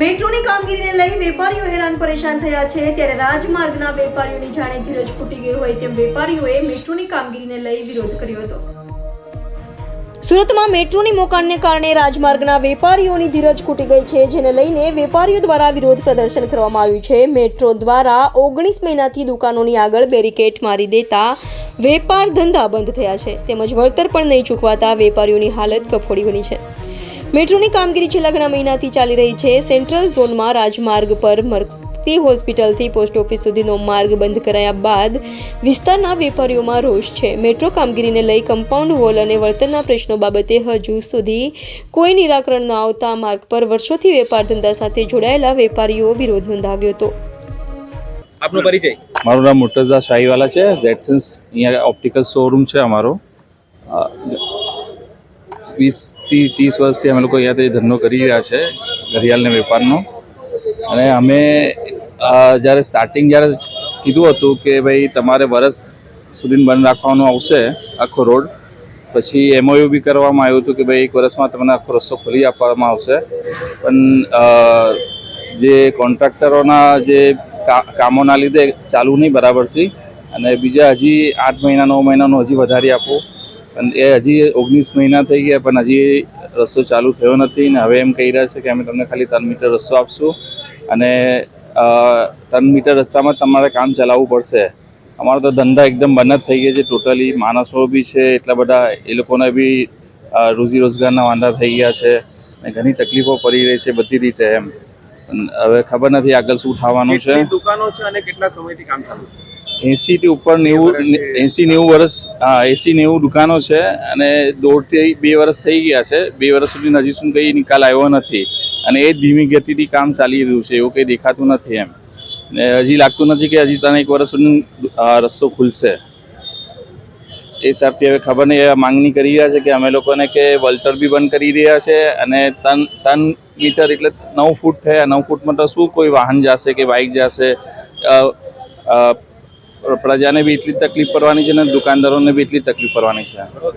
મેટ્રોની કામગીરીને લઈ વેપારીઓ હેરાન પરેશાન થયા છે. ત્યારે રાજમાર્ગના વેપારીઓની જાણે ધીરજ ખૂટી ગઈ હોય તેમ વેપારીઓએ મેટ્રોની કામગીરીને લઈ વિરોધ કર્યો હતો. સુરતમાં મેટ્રોની મોકાણને કારણે રાજમાર્ગના વેપારીઓની ધીરજ ખૂટી ગઈ છે, જેને લઈને વેપારીઓ દ્વારા વિરોધ પ્રદર્શન કરવામાં આવ્યું છે. મેટ્રો દ્વારા ઓગણીસ મહિનાથી દુકાનોની આગળ બેરિકેટ મારી દેતા વેપાર ધંધા બંધ થયા છે. તેમજ વળતર પણ નહીં ચૂકવાતા વેપારીઓની હાલત કફોડી બની છે. મેટ્રોની કામગીરી છેલ્લા ઘણા મહિનાથી ચાલી રહી છે. સેન્ટ્રલ ઝોનમાં રાજમાર્ગ પર મરકતી હોસ્પિટલથી પોસ્ટ ઓફિસ સુધીનો માર્ગ બંધ કરાયા બાદ વિસ્તારના વેપારીઓમાં રોષ છે. મેટ્રો કામગીરીને લઈ કમ્પાઉન્ડ વોલ અને વળતરના પ્રશ્નો બાબતે હજુ સુધી કોઈ નિરાકરણ ન આવતા માર્ગ પર વર્ષોથી વેપાર ધંધા સાથે જોડાયેલા વેપારીઓ વિરોધ નોંધાવ્યો હતો. આપનો પરિચય. મારું નામ મુર્તઝા શાહીવાલા છે. ઝેડસન્સ અહીંયા ઓપ્ટિકલ શોરૂમ છે અમારો. વીસથી ત્રીસ વર્ષથી અમે લોકો અહીંયાથી ધંધો કરી રહ્યા છે, ઘડિયાળના વેપારનો. અને અમે જ્યારે સ્ટાર્ટિંગ જ્યારે કીધું હતું કે ભાઈ તમારે વરસ સુધી બંધ રાખવાનું આવશે, આખો રોડ, પછી એમઓયુ બી કરવામાં આવ્યું હતું કે ભાઈ એક વર્ષમાં તમને આખો રસ્તો ખોલી આપવામાં આવશે. પણ જે કોન્ટ્રાક્ટરોના જે કામોના લીધે ચાલુ નહીં બરાબરથી અને બીજા હજી આઠ મહિના, નવ મહિનાનું હજી વધારી આપો. અને એ હજી ઓગણીસ મહિના થઈ ગયા, પણ હજી રસ્તો ચાલુ થયો નથી ને હવે એમ કહી રહ્યા છે કે અમે તમને ખાલી ત્રણ મીટર રસ્તો આપશું અને ત્રણ મીટર રસ્તામાં તમારે કામ ચલાવવું પડશે. અમારો તો ધંધા એકદમ બંધ જ થઈ ગયા છે, ટોટલી માણસો બી છે, એટલા બધા એ લોકોને બી રોજી રોજગારના વાંધા થઈ ગયા છે અને ઘણી તકલીફો પડી રહી છે બધી રીતે એમ. હવે ખબર નથી આગળ શું થવાનું છે. દુકાનો છે અને કેટલા સમયથી કામ ચાલુ છે? એસી થી ઉપર નેવું એસી નેવું વર્ષ હા એસી નેવું દુકાનો છે અને દોઢથી બે વર્ષ થઈ ગયા છે. બે વર્ષ સુધી હજી સુધી કંઈ નિકાલ આવ્યો નથી. અને એ જ ધીમી ગતિથી કામ ચાલી રહ્યું છે એવું કંઈ દેખાતું નથી એમ. ને હજી લાગતું નથી કે હજી તને એક વર્ષ સુધી રસ્તો ખુલશે. એ હિસાબથી હવે ખબર નહીં માંગણી કરી રહ્યા છે કે અમે લોકોને કે વલ્ટર બી બંધ કરી રહ્યા છે અને તન તન મીટર એટલે નવ ફૂટ થયા. નવ ફૂટમાં તો શું કોઈ વાહન જશે કે બાઇક જશે? પ્રજાને બી એટલી તકલીફ પડવાની છે ને દુકાનદારોને બી એટલી તકલીફ પડવાની છે.